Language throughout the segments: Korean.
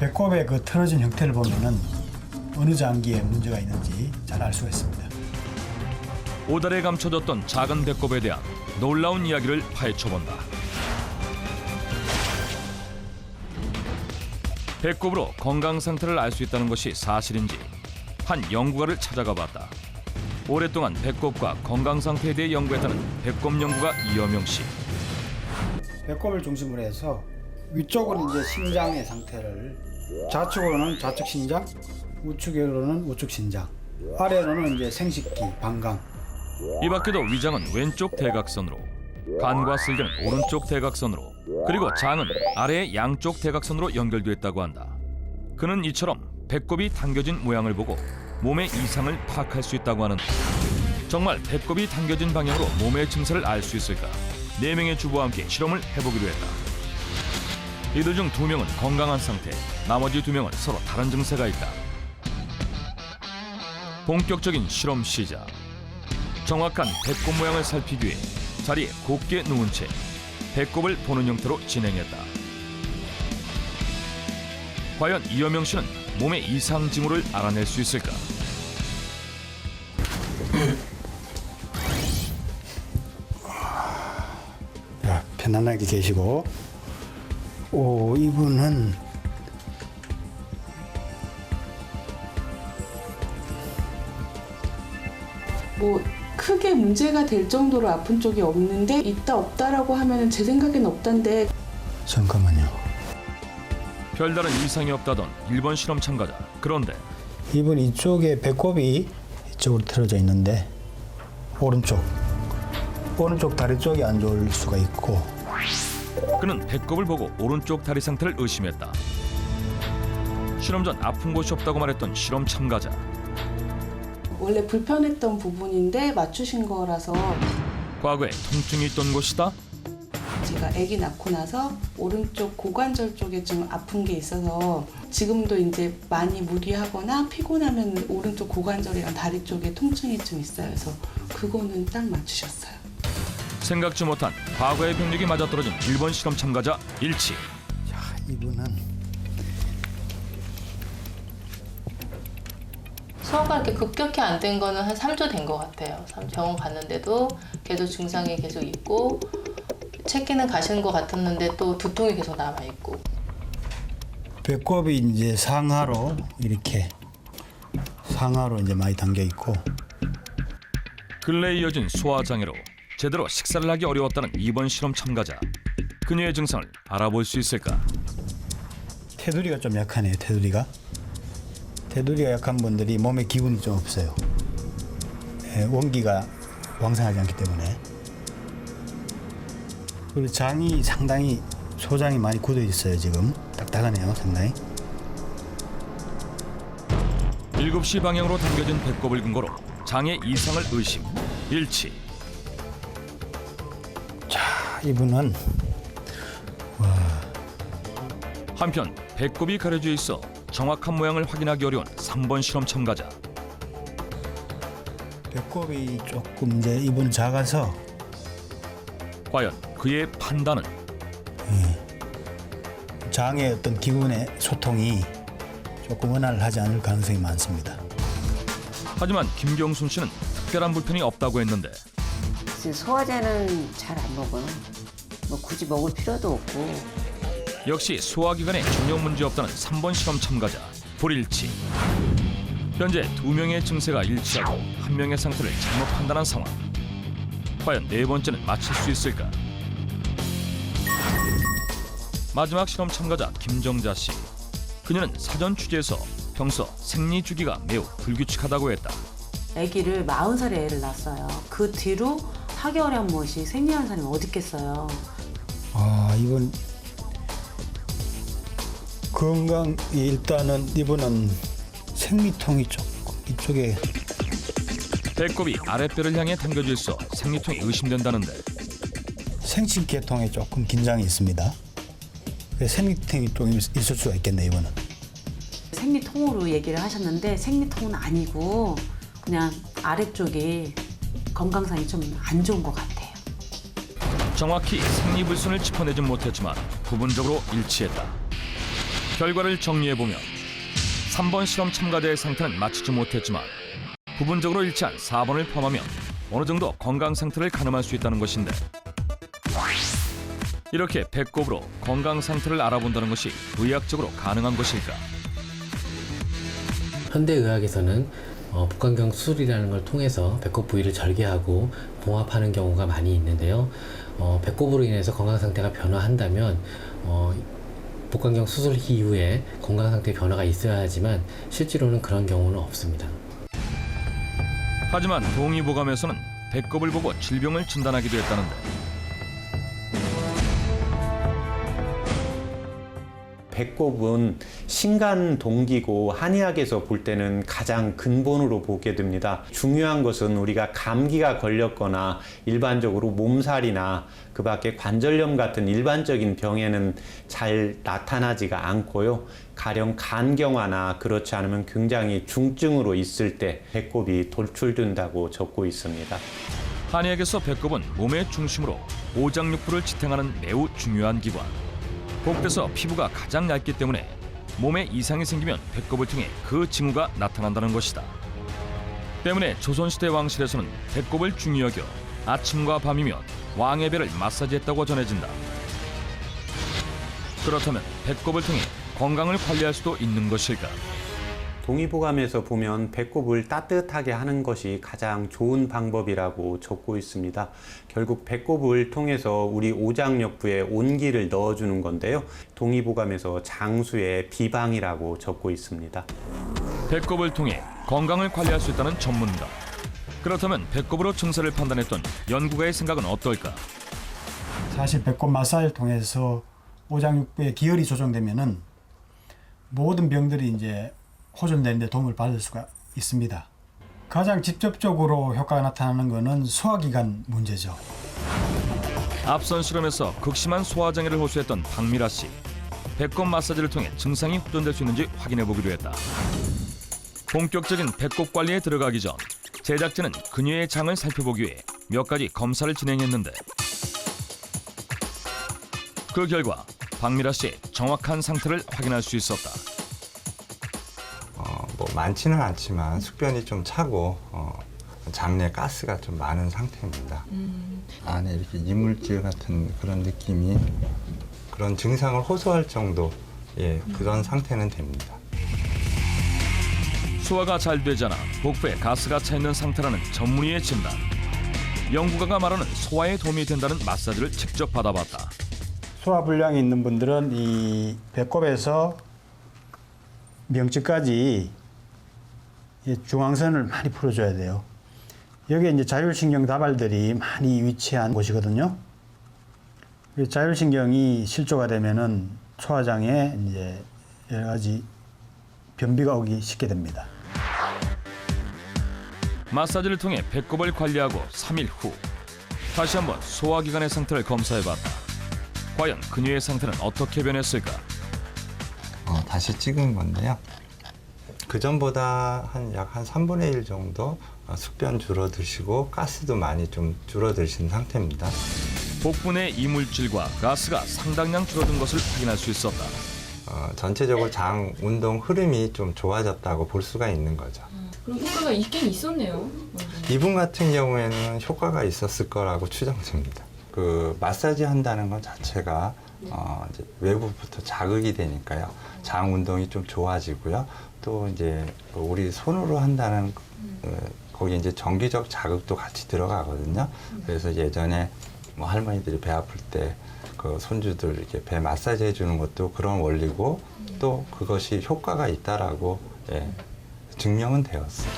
배꼽의 그 틀어진 형태를 보면은 어느 장기에 문제가 있는지 잘 알 수가 있습니다. 오달에 감춰졌던 작은 배꼽에 대한 놀라운 이야기를 파헤쳐본다. 배꼽으로 건강 상태를 알 수 있다는 것이 사실인지 한 연구가를 찾아가 봤다. 오랫동안 배꼽과 건강 상태에 대해 연구했다는 배꼽 연구가 이여명 씨. 배꼽을 중심으로 해서 위쪽으로 이제 심장의 상태를 좌측으로는 좌측 심장, 우측으로는 우측 심장, 아래로는 이제 생식기, 방광. 이 밖에도 위장은 왼쪽 대각선으로, 간과 쓸개는 오른쪽 대각선으로, 그리고 장은 아래의 양쪽 대각선으로 연결되어 있다고 한다. 그는 이처럼 배꼽이 당겨진 모양을 보고 몸의 이상을 파악할 수 있다고 하는데 정말 배꼽이 당겨진 방향으로 몸의 증세를 알 수 있을까? 네 명의 주부와 함께 실험을 해보기로 했다. 이들 중 두 명은 건강한 상태, 나머지 두 명은 서로 다른 증세가 있다. 본격적인 실험 시작. 정확한 배꼽 모양을 살피기 위해 자리에 곱게 누운 채 배꼽을 보는 형태로 진행했다. 과연 이여명 씨는 몸의 이상 징후를 알아낼 수 있을까? 자, 편안하게 계시고. 오, 이분은 뭐 크게 문제가 될 정도로 아픈 쪽이 없는데 있다 없다라고 하면은 제 생각엔 없단데 잠깐만요. 별다른 이상이 없다던 일본 실험 참가자. 그런데 이분 이쪽에 배꼽이 이쪽으로 틀어져 있는데 오른쪽 오른쪽 다리 쪽이 안 좋을 수가 있고 그는 배꼽을 보고 오른쪽 다리 상태를 의심했다. 실험 전 아픈 곳이 없다고 말했던 실험 참가자. 원래 불편했던 부분인데 맞추신 거라서 과거에 통증이 있던 곳이다. 제가 아기 낳고 나서 오른쪽 고관절 쪽에 좀 아픈 게 있어서 지금도 이제 많이 무리하거나 피곤하면 오른쪽 고관절이랑 다리 쪽에 통증이 좀 있어요. 그래서 그거는 딱 맞추셨어요. 생각지 못한 과거의 병력이 맞아떨어진 일본 실험 참가자 일치. 자, 이분은 소화가 이렇게 급격히 안 된 거는 한 3주 된 것 같아요. 삼- 병원 갔는데도 계속 증상이 계속 있고 체기는 가시는 것 같았는데 또 두통이 계속 남아 있고 배꼽이 이제 상하로 이렇게 상하로 이제 많이 당겨 있고 근래 이어진 소화 장애로 제대로 식사를 하기 어려웠다는 이번 실험 참가자. 그녀의 증상을 알아볼 수 있을까? 테두리가 좀 약하네요. 테두리가 테두리가 약한 분들이 몸에 기운이 좀 없어요. 예, 원기가 왕성하지 않기 때문에 그리고 장이 상당히 소장이 많이 굳어 있어요. 지금 딱딱하네요. 상당히. 7시 방향으로 당겨진 배꼽을 근거로 장애 이상을 의심. 일치. 자, 이분은 한편 배꼽이 가려져 있어 정확한 모양을 확인하기 어려운 3번 실험 참가자. 배꼽이 조금 이제 이분 작아서 과연 그의 판단은 장의 어떤 기운의 소통이 조금 원활하지 않을 가능성이 많습니다. 하지만 김경순 씨는 특별한 불편이 없다고 했는데 지금 소화제는 잘 안 먹어요. 뭐 굳이 먹을 필요도 없고 역시 소화기관에 전혀 문제 없다는 3번 실험 참가자 불일치. 현재 두 명의 증세가 일치하고 한 명의 상태를 잘못 판단한 상황. 과연 네 번째는 맞힐 수 있을까? 마지막 실험 참가자 김정자 씨. 그녀는 사전 취재에서 평소 생리 주기가 매우 불규칙하다고 했다. 아기를 40살에 애를 낳았어요. 그 뒤로 4개월에 한 번씩 생리하는 사람이 어디 있겠어요. 아 이분 건강 일단은 이분은 생리통이 조금 이쪽에 배꼽이 아랫배를 향해 당겨져 있어 생리통이 의심된다는데 생식계통에 조금 긴장이 있습니다. 그래서 생리통이 좀 있- 있을 수가 있겠네 이분은. 생리통으로 얘기를 하셨는데 생리통은 아니고 그냥 아래쪽이 건강상이 좀 안 좋은 것 같아요. 정확히 생리불순을 짚어내진 못했지만 부분적으로 일치했다. 결과를 정리해 보면 3번 실험 참가자의 상태는 맞추지 못했지만 부분적으로 일치한 4번을 포함하면 어느 정도 건강 상태를 가늠할 수 있다는 것인데 이렇게 배꼽으로 건강 상태를 알아본다는 것이 의학적으로 가능한 것일까? 현대의학에서는 어, 복강경 수술이라는 걸 통해서 배꼽 부위를 절개하고 봉합하는 경우가 많이 있는데요. 어, 배꼽으로 인해서 건강 상태가 변화한다면 어, 복강경 수술 이후에 건강 상태 변화가 있어야 하지만 실제로는 그런 경우는 없습니다. 하지만 동의보감에서는 배꼽을 보고 질병을 진단하기도 했다는데 배꼽은 신간 동기고 한의학에서 볼 때는 가장 근본으로 보게 됩니다. 중요한 것은 우리가 감기가 걸렸거나 일반적으로 몸살이나 그 밖에 관절염 같은 일반적인 병에는 잘 나타나지가 않고요. 가령 간경화나 그렇지 않으면 굉장히 중증으로 있을 때 배꼽이 돌출된다고 적고 있습니다. 한의학에서 배꼽은 몸의 중심으로 오장육부를 지탱하는 매우 중요한 기관. 복돼서 피부가 가장 얇기 때문에 몸에 이상이 생기면 배꼽을 통해 그 징후가 나타난다는 것이다. 때문에 조선시대 왕실에서는 배꼽을 중히 여겨 아침과 밤이면 왕의 배를 마사지했다고 전해진다. 그렇다면 배꼽을 통해 건강을 관리할 수도 있는 것일까? 동의보감에서 보면 배꼽을 따뜻하게 하는 것이 가장 좋은 방법이라고 적고 있습니다. 결국 배꼽을 통해서 우리 오장육부에 온기를 넣어주는 건데요. 동의보감에서 장수의 비방이라고 적고 있습니다. 배꼽을 통해 건강을 관리할 수 있다는 전문가. 그렇다면 배꼽으로 증세를 판단했던 연구가의 생각은 어떨까? 사실 배꼽 마사지를 통해서 오장육부의 기혈이 조정되면은 모든 병들이 이제 호전되는 데 도움을 받을 수가 있습니다. 가장 직접적으로 효과가 나타나는 것은 소화기관 문제죠. 앞선 실험에서 극심한 소화장애를 호소했던 박미라 씨. 배꼽 마사지를 통해 증상이 호전될 수 있는지 확인해 보기로 했다. 본격적인 배꼽 관리에 들어가기 전 제작진은 그녀의 장을 살펴보기 위해 몇 가지 검사를 진행했는데 그 결과 박미라 씨의 정확한 상태를 확인할 수 있었다. 많지는 않지만 숙변이 좀 차고 어, 장내 가스가 좀 많은 상태입니다. 안에 이렇게 이물질 같은 그런 느낌이 그런 증상을 호소할 정도 예 그런 상태는 됩니다. 소화가 잘 되지 않아 복부에 가스가 차 있는 상태라는 전문의의 진단. 연구가가 말하는 소화에 도움이 된다는 마사지를 직접 받아봤다. 소화 불량이 있는 분들은 이 배꼽에서 명치까지 이 중앙선을 많이 풀어줘야 돼요. 여기에 이제 자율신경 다발들이 많이 위치한 곳이거든요. 이 자율신경이 실조가 되면은 소화장에 이제 여러 가지 변비가 오기 쉽게 됩니다. 마사지를 통해 배꼽을 관리하고 3일 후 다시 한번 소화기관의 상태를 검사해봤다. 과연 그녀의 상태는 어떻게 변했을까? 어, 다시 찍은 건데요. 그 전보다 한 약 한 3분의 1 정도 어, 숙변 줄어드시고 가스도 많이 좀 줄어드신 상태입니다. 내 이물질과 가스가 상당량 줄어든 것을 확인할 수 있었다. 어, 전체적으로 장 운동 흐름이 좀 좋아졌다고 볼 수가 있는 거죠. 그럼 효과가 있긴 있었네요. 이분 같은 경우에는 효과가 있었을 거라고 추정됩니다. 그 마사지 한다는 것 자체가 어, 이제 외부부터 자극이 되니까요. 장 운동이 좀 좋아지고요. 또 이제 우리 손으로 한다는 어, 거기 이제 정기적 자극도 같이 들어가거든요. 그래서 예전에 뭐 할머니들이 배 아플 때 그 손주들 이렇게 배 마사지 해주는 것도 그런 원리고 또 그것이 효과가 있다라고 예, 증명은 되었어요.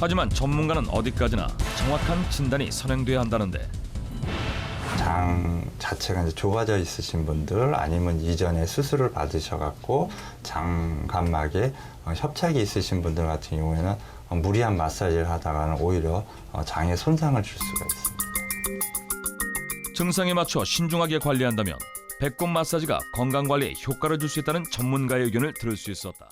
하지만 전문가는 어디까지나 정확한 진단이 선행돼야 한다는데 장 자체가 이제 좁아져 있으신 분들 아니면 이전에 수술을 받으셔갖고 장감막에 어, 협착이 있으신 분들 같은 경우에는 어, 무리한 마사지를 하다가는 오히려 어, 장에 손상을 줄 수가 있습니다. 증상에 맞춰 신중하게 관리한다면 배꼽 마사지가 건강 관리에 효과를 줄 수 있다는 전문가의 의견을 들을 수 있었다.